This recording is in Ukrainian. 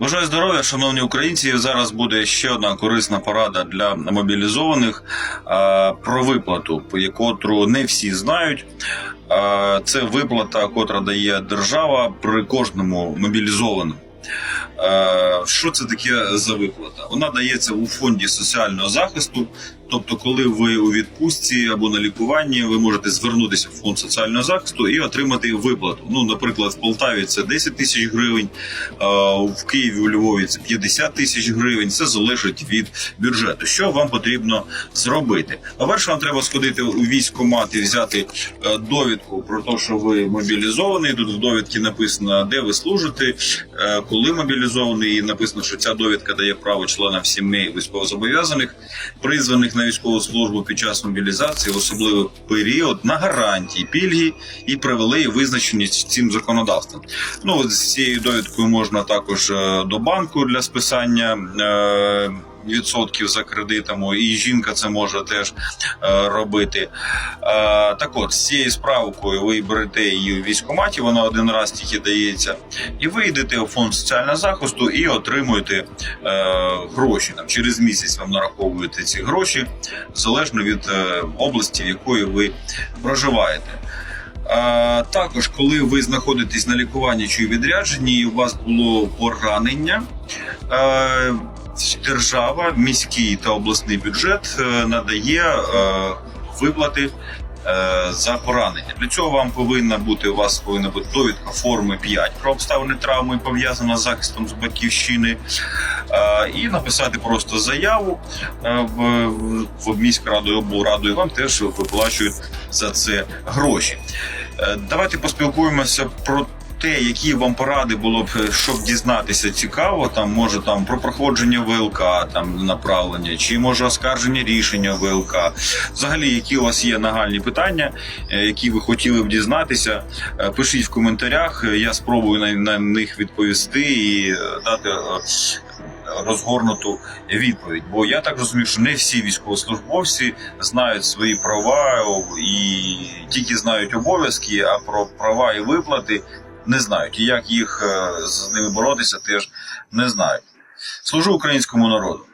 Бажаю здоров'я, шановні українці. Зараз буде ще одна корисна порада для мобілізованих про виплату, яку не всі знають. Це виплата, котра дає держава при кожному мобілізованому. Що це таке за виплата? Вона дається у фонді соціального захисту. Тобто, коли ви у відпустці або на лікуванні, ви можете звернутися в фонд соціального захисту і отримати виплату. Ну, наприклад, в Полтаві це 10 тисяч гривень, в Києві, у Львові це 50 тисяч гривень. Це залежить від бюджету. Що вам потрібно зробити? По-перше, вам треба сходити у військкомат і взяти е, довідку про те, що ви мобілізований. Тут в довідці написано, де ви служите, е, коли мобілізований, і написано, що ця довідка дає право членам сімей військовозобов'язаних, призваних на військову службу під час мобілізації в особливий період на гарантії, пільги і привели визначені цим законодавством. Ну з цією довідкою можна також е, до банку для списання. Відсотків за кредитами, і жінка це може теж е, робити. Е, так от, з цією справкою ви берете її у військкоматі, вона один раз тільки дається, і ви йдете у фонд соціального захисту і отримуєте е, гроші. Там через місяць вам нараховуєте ці гроші залежно від області, в якої ви проживаєте. Також, коли ви знаходитесь на лікуванні чи відрядженні, і у вас було поранення, держава, міський та обласний бюджет е, надає е, виплати е, за поранення. Для цього вам повинна бути у вас повинна бути довідка форми 5 про обставини травми, пов'язана з захистом з батьківщини, і написати просто заяву в, міськраду або і вам теж виплачують за це гроші. Давайте поспілкуємося про те, які вам поради було б, е, щоб дізнатися цікаво, там може там про проходження ВЛК, там направлення, чи може оскарження рішення ВЛК. Взагалі, які у вас є нагальні питання, е, які ви хотіли б дізнатися, е, пишіть в коментарях. Я спробую на, на них відповісти і дати. Розгорнуту відповідь, бо я так розумію, що не всі військовослужбовці знають свої права і тільки знають обов'язки, а про права і виплати не знають. І як їх е, з ними боротися, теж не знають. Служу українському народу.